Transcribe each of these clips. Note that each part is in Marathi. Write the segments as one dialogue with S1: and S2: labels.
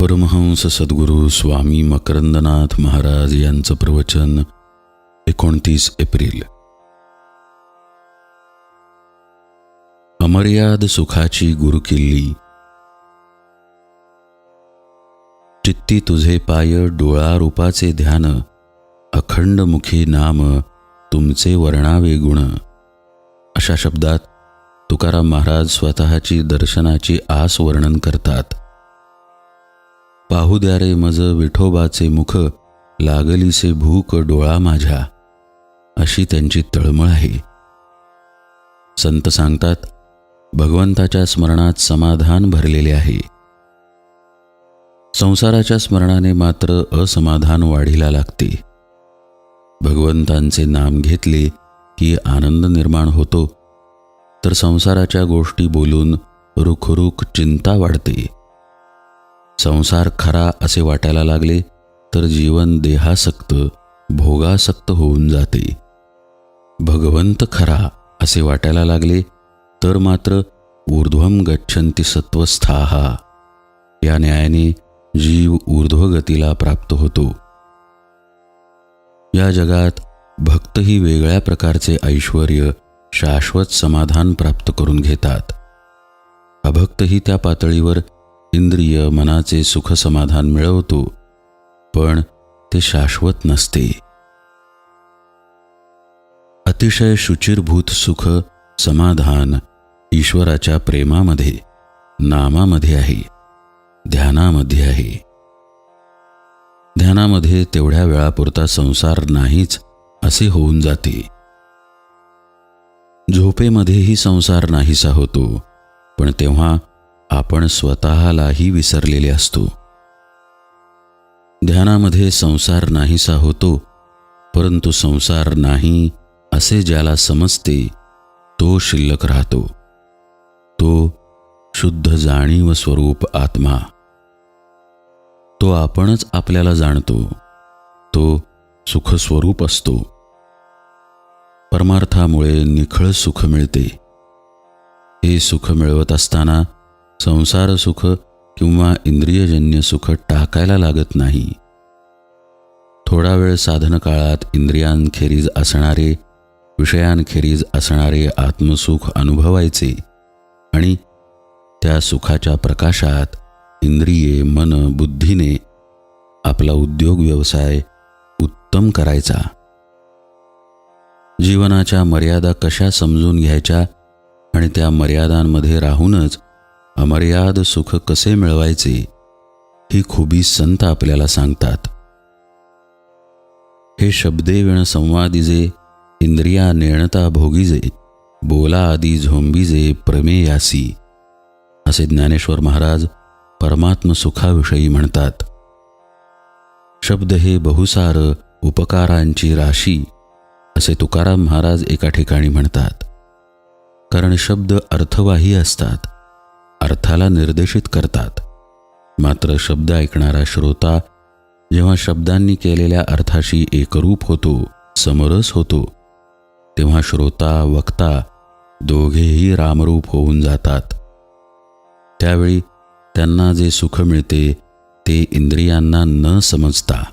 S1: परमहंस सद्गुरू स्वामी मकरंदनाथ महाराज यांचं प्रवचन एकोणतीस एप्रिल. अमर्याद सुखाची गुरुकिल्ली. चित्ती तुझे पाय डोळा रूपाचे ध्यान. अखंड मुखी नाम तुमचे वर्णावे गुण. अशा शब्दात तुकाराम महाराज स्वतःची दर्शनाची आस वर्णन करतात. पाहू द्या रे मज विठोबाचे मुख लागलीसे भूक डोळा माझ्या. अशी त्यांची तळमळ आहे. संत सांगतात भगवंताच्या स्मरणात समाधान भरलेले आहे. संसाराच्या स्मरणाने मात्र असमाधान वाढीला लागते. भगवंतांचे नाम घेतले की आनंद निर्माण होतो तर संसाराच्या गोष्टी बोलून रुखरुख चिंता वाढते. संसार खरा असे वाटायला लागले तर जीवन देहासक्त भोगासक्त होऊन जाते. भगवंत खरा असे वाटायला लागले तर मात्र ऊर्ध्वम गच्छन्ति सत्वस्थाहा या न्यायाने जीव ऊर्ध्वगतीला प्राप्त होतो. या जगात भक्तही वेगळ्या प्रकारचे ऐश्वर शाश्वत समाधान प्राप्त करून घेतात. अभक्तही त्या पातळीवर इंद्रिय मनाचे सुख समाधान मिळवतो पण ते शाश्वत नसते. अतिशय शुचिरभूत सुख समाधान ईश्वराच्या प्रेमामध्ये नामामध्ये आहे ध्यानामध्ये आहे. ध्यानामध्ये तेवढ्या वेळापुरता संसार नाहीच असे होऊन जाते. झोपेमध्येही संसार नाहीसा होतो पण तेव्हा आपण स्वतःलाही विसरलेले असतो. ध्यानामध्ये संसार नाहीसा होतो परंतु संसार नाही असे ज्याला समजते तो शिल्लक राहतो. तो शुद्ध जाणीव स्वरूप आत्मा. तो आपणच आपल्याला जाणतो तो सुखस्वरूप असतो. परमार्थामुळे निखळ सुख मिळते. हे सुख मिळवत असताना संसार सुख किंवा इंद्रियजन्य सुख टाकायला लागत नाही. थोडा वेळ साधन काळात इंद्रियांखेरीज असणारे विषयांखेरीज असणारे आत्मसुख अनुभवायचे आणि त्या सुखाच्या प्रकाशात इंद्रिये मन बुद्धीने आपला उद्योग व्यवसाय उत्तम करायचा. जीवनाच्या मर्यादा कशा समजून घ्यायच्या आणि त्या मर्यादांमध्ये राहूनच अमर्याद सुख कसे मिळवायचे ही खुबी संत आपल्याला सांगतात. हे शब्दे विण संवादिजे इंद्रिया नेणता भोगीजे बोला आदी झोंबीजे प्रमेयासी असे ज्ञानेश्वर महाराज परमात्म सुखाविषयी म्हणतात. शब्द हे बहुसार उपकारांची राशी असे तुकाराम महाराज एका ठिकाणी म्हणतात. कारण शब्द अर्थवाही असतात. अर्थाला निर्देशित करतात. मात्र शब्द ऐकणारा श्रोता जेव्हा शब्दांनी केलेल्या अर्थाशी एकरूप होतो समरस होतो तेव्हा श्रोता वक्ता दोघेही रामरूप होऊन जातात. त्यावेळी त्यांना जे सुख मिळते ते इंद्रियांना न समजता.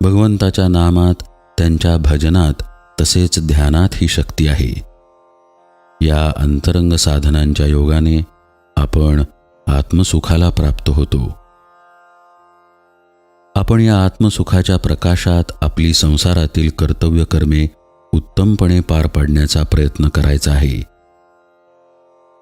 S1: भगवंताच्या नामात त्यांच्या भजनात तसेच ध्यानात ही शक्ती आहे. या अंतरंग साधनांच्या योगाने आपण आत्मसुखाला प्राप्त होतो. आपण या आत्मसुखाच्या प्रकाशात आपली संसारातील कर्तव्य कर्मे उत्तमपणे पार पाडण्याचा प्रयत्न करायचा आहे.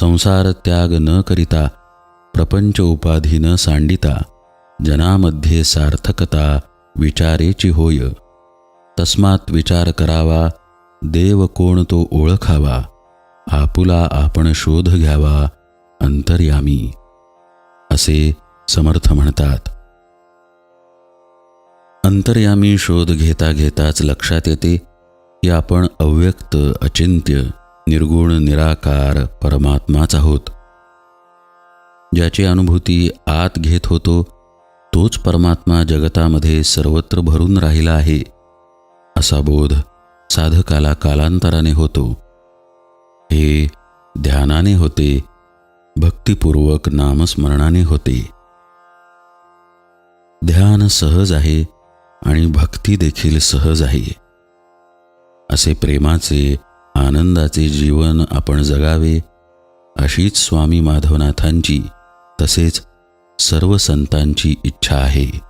S1: संसार त्याग न करिता प्रपंच उपाधी न सांडिता जनामध्ये सार्थकता विचारेची होय तस्मात विचार करावा देव कोण तो ओळखावा. आपुला आपण शोध घ्यावा अंतर्यामी असे समर्थ म्हणतात. अंतर्यामी शोध घेता घेताच लक्षात येते की आपण अव्यक्त अचिंत्य निर्गुण निराकार परमात्माच आहोत. ज्याची अनुभूती आत घेत होतो तोच परमात्मा जगतामध्ये सर्वत्र भरून राहिला आहे असा बोध साधकाला कालांतराने होतो. हे ध्यानाने होते भक्तिपूर्वक नामस्मरणाने होते. ध्यान सहज आहे आणि भक्ती देखील सहज आहे. असे प्रेमाचे आनंदाचे जीवन आपण जगावे अशीच स्वामी माधवनाथांची तसेच सर्व संतांची इच्छा आहे.